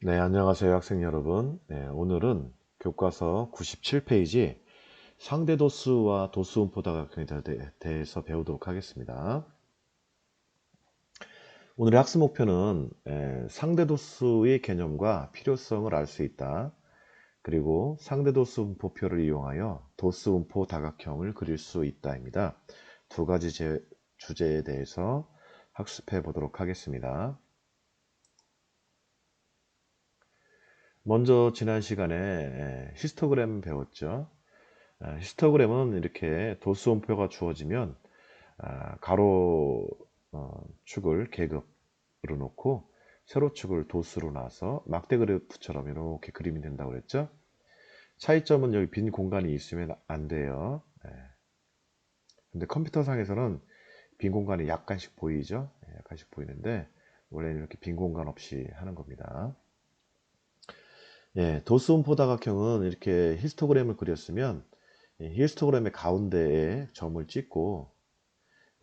네, 안녕하세요 학생 여러분. 네, 오늘은 교과서 97페이지 상대 도수와 도수 음포 다각형에 대해서 배우도록 하겠습니다. 오늘의 학습 목표는 에, 상대 도수의 개념과 필요성을 알 수 있다. 그리고 상대 도수 음포표를 이용하여 도수 음포 다각형을 그릴 수 있다입니다. 두 가지 제, 주제에 대해서 학습해 보도록 하겠습니다. 먼저 지난 시간에 예, 히스토그램 배웠죠. 아, 히스토그램은 이렇게 도수음표가 주어지면 아, 가로 어, 축을 계급으로 놓고 세로축을 도수로 놔서 막대 그래프처럼 이렇게 그림이 된다고 그랬죠. 차이점은 여기 빈 공간이 있으면 안 돼요. 예. 근데 컴퓨터상에서는 빈 공간이 약간씩 보이죠. 예, 약간씩 보이는데 원래는 이렇게 빈 공간 없이 하는 겁니다. 예, 도스음포 다각형은 이렇게 히스토그램을 그렸으면 히스토그램의 가운데에 점을 찍고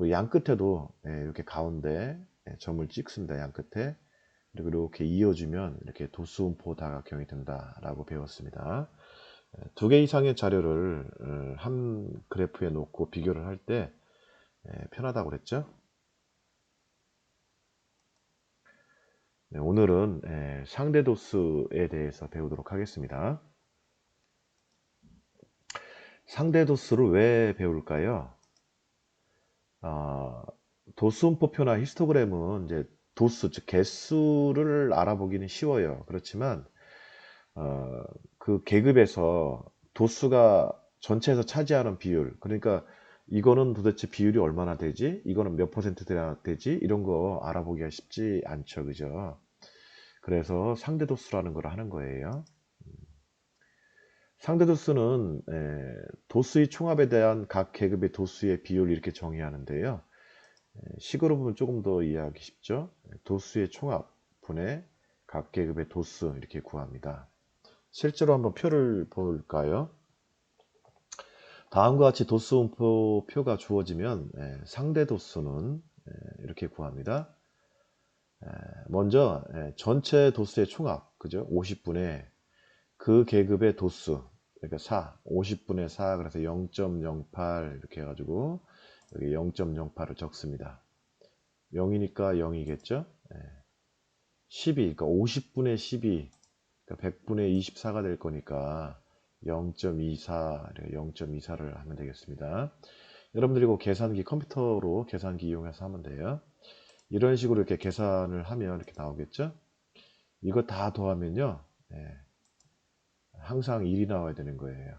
양 끝에도 예, 이렇게 가운데 예, 점을 찍습니다. 양 끝에 그리고 이렇게 이어주면 이렇게 도스음포 다각형이 된다라고 배웠습니다. 예, 두개 이상의 자료를 어, 한 그래프에 놓고 비교를 할 때 편하다고 그랬죠. 네, 오늘은 예, 상대 도수에 대해서 배우도록 하겠습니다. 상대 도수를 왜 배울까요? 어, 도수음표표나 히스토그램은 이제 도수, 즉 개수를 알아보기는 쉬워요. 그렇지만 어, 그 계급에서 도수가 전체에서 차지하는 비율, 그러니까 이거는 도대체 비율이 얼마나 되지? 이거는 몇 퍼센트나 되지? 이런 거 알아보기가 쉽지 않죠. 그죠? 그래서 상대도수라는 걸 하는 거예요. 상대도수는 도수의 총합에 대한 각 계급의 도수의 비율 이렇게 정의하는데요. 식으로 보면 조금 더 이해하기 쉽죠. 도수의 총합 분의 각 계급의 도수 이렇게 구합니다. 실제로 한번 표를 볼까요? 다음과 같이 도수 음표 표가 주어지면 예, 상대 도수는 예, 이렇게 구합니다. 예, 먼저 전체 도수의 총합, 그죠? 50분의 그 계급의 도수, 그러니까 4, 50분의 4, 그래서 0.08 이렇게 해가지고 여기 0.08을 적습니다. 0이니까 0이겠죠? 12, 그러니까 50분의 12, 그러니까 100분의 24가 될 거니까 0.24, 0.24를 하면 되겠습니다. 여러분들이 그 계산기 컴퓨터로 계산기 이용해서 하면 돼요. 이런 식으로 이렇게 계산을 하면 이렇게 나오겠죠? 이거 다 더하면요. 네. 항상 1이 나와야 되는 거예요.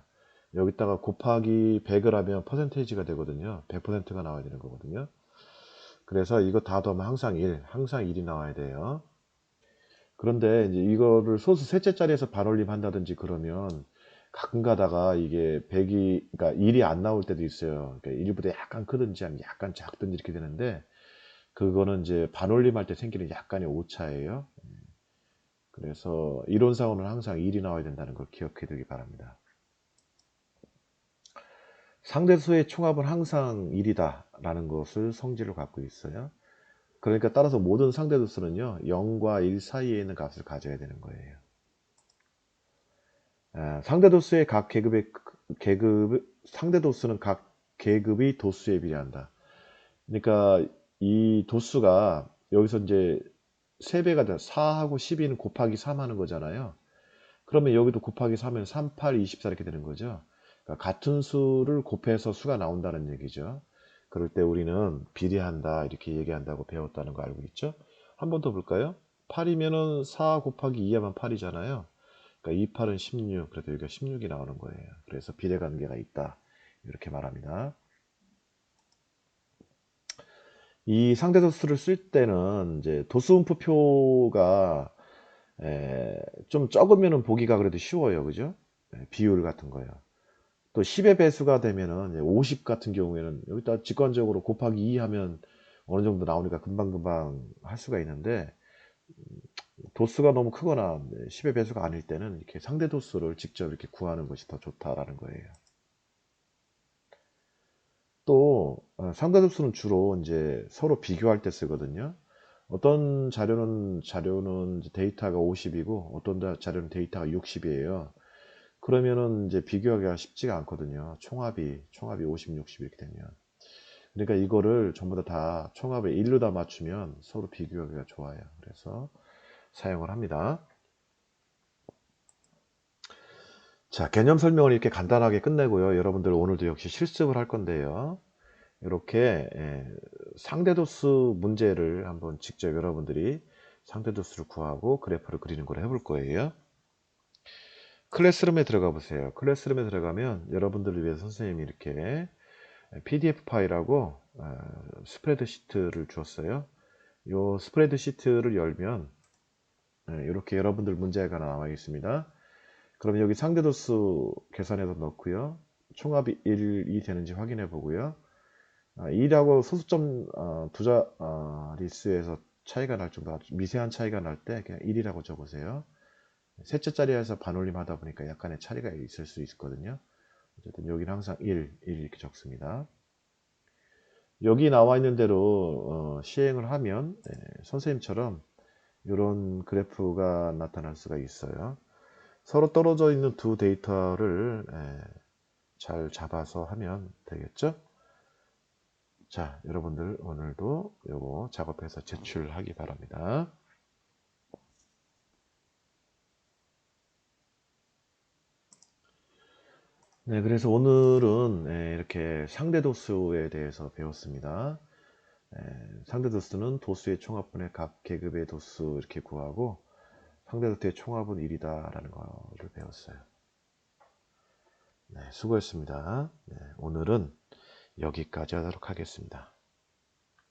여기다가 곱하기 100을 하면 퍼센테이지가 되거든요. 100%가 나와야 되는 거거든요. 그래서 이거 다 더하면 항상 1, 항상 1이 나와야 돼요. 그런데 이제 이거를 소수 셋째 자리에서 반올림 한다든지 그러면 가끔 가다가 이게 100이, 그러니까 1이 안 나올 때도 있어요. 그러니까 1보다 약간 크든지 약간 작든지 이렇게 되는데, 그거는 이제 반올림 할 때 생기는 약간의 오차예요. 그래서 이론상으로는 항상 1이 나와야 된다는 걸 기억해 두기 바랍니다. 상대수의 총합은 항상 1이다 라는 것을 성질을 갖고 있어요. 그러니까 따라서 모든 상대도수는요 0과 1 사이에 있는 값을 가져야 되는 거예요. 상대 도수의 각 계급의 계급 상대 도수는 각 계급의 도수에 비례한다. 그러니까 이 도수가 여기서 이제 3배가 돼 4하고 12는 곱하기 3 하는 거잖아요. 그러면 여기도 곱하기 3면 3, 8, 24 이렇게 되는 거죠. 그러니까 같은 수를 곱해서 수가 나온다는 얘기죠. 그럴 때 우리는 비례한다 이렇게 얘기한다고 배웠다는 거 알고 있죠? 한 번 더 볼까요? 8이면은 4 곱하기 2하면 8이잖아요. 그러니까 28은 16, 그래도 여기가 16이 나오는 거예요. 그래서 비례관계가 있다. 이렇게 말합니다. 이 상대 도수를 쓸 때는 이제 도수음표표가 좀 적으면 보기가 그래도 쉬워요. 그죠? 비율 같은 거요. 또 10의 배수가 되면은 50 같은 경우에는 여기다 직관적으로 곱하기 2 하면 어느 정도 나오니까 금방금방 할 수가 있는데 도수가 너무 크거나 10의 배수가 아닐 때는 이렇게 상대 도수를 직접 이렇게 구하는 것이 더 좋다라는 거예요. 또 어, 상대 도수는 주로 이제 서로 비교할 때 쓰거든요. 어떤 자료는 자료는 데이터가 50이고 어떤 자- 자료는 데이터가 60이에요. 그러면은 이제 비교하기가 쉽지가 않거든요. 총합이 총합이 50, 60 이렇게 되면. 그러니까 이거를 전부 다, 다 총합에 1로 다 맞추면 서로 비교하기가 좋아요. 그래서 사용을 합니다. 자, 개념 설명을 이렇게 간단하게 끝내고요. 여러분들 오늘도 역시 실습을 할 건데요. 이렇게 예, 상대도수 문제를 한번 직접 여러분들이 상대도수를 구하고 그래프를 그리는 걸 해볼 거예요. 클래스룸에 들어가 보세요. 클래스룸에 들어가면 여러분들을 위해서 선생님이 이렇게 PDF 파일하고 어, 스프레드 시트를 주었어요. 이 스프레드 시트를 열면 예, 이렇게 여러분들 문제가 나와 있습니다. 그럼 여기 상대도수 계산해서 넣고요. 총합이 1, 2 되는지 확인해 보고요. 2라고 소수점 어, 두 자릿수에서 차이가 날 정도 미세한 차이가 날 때 그냥 1이라고 적으세요. 셋째 자리에서 반올림 하다 보니까 약간의 차이가 있을 수 있거든요. 어쨌든 여기는 항상 1, 1 이렇게 적습니다. 여기 나와 있는 대로 어, 시행을 하면 예, 선생님처럼 이런 그래프가 나타날 수가 있어요. 서로 떨어져 있는 두 데이터를 예, 잘 잡아서 하면 되겠죠? 자, 여러분들 오늘도 요거 작업해서 제출하기 바랍니다. 네, 그래서 오늘은 예, 이렇게 상대 도수에 대해서 배웠습니다. 예, 상대 도수는 도수의 총합분의 각 계급의 도수 이렇게 구하고 상대도수의 총합은 1이다 라는 거를 배웠어요. 네, 수고했습니다. 네, 오늘은 여기까지 하도록 하겠습니다.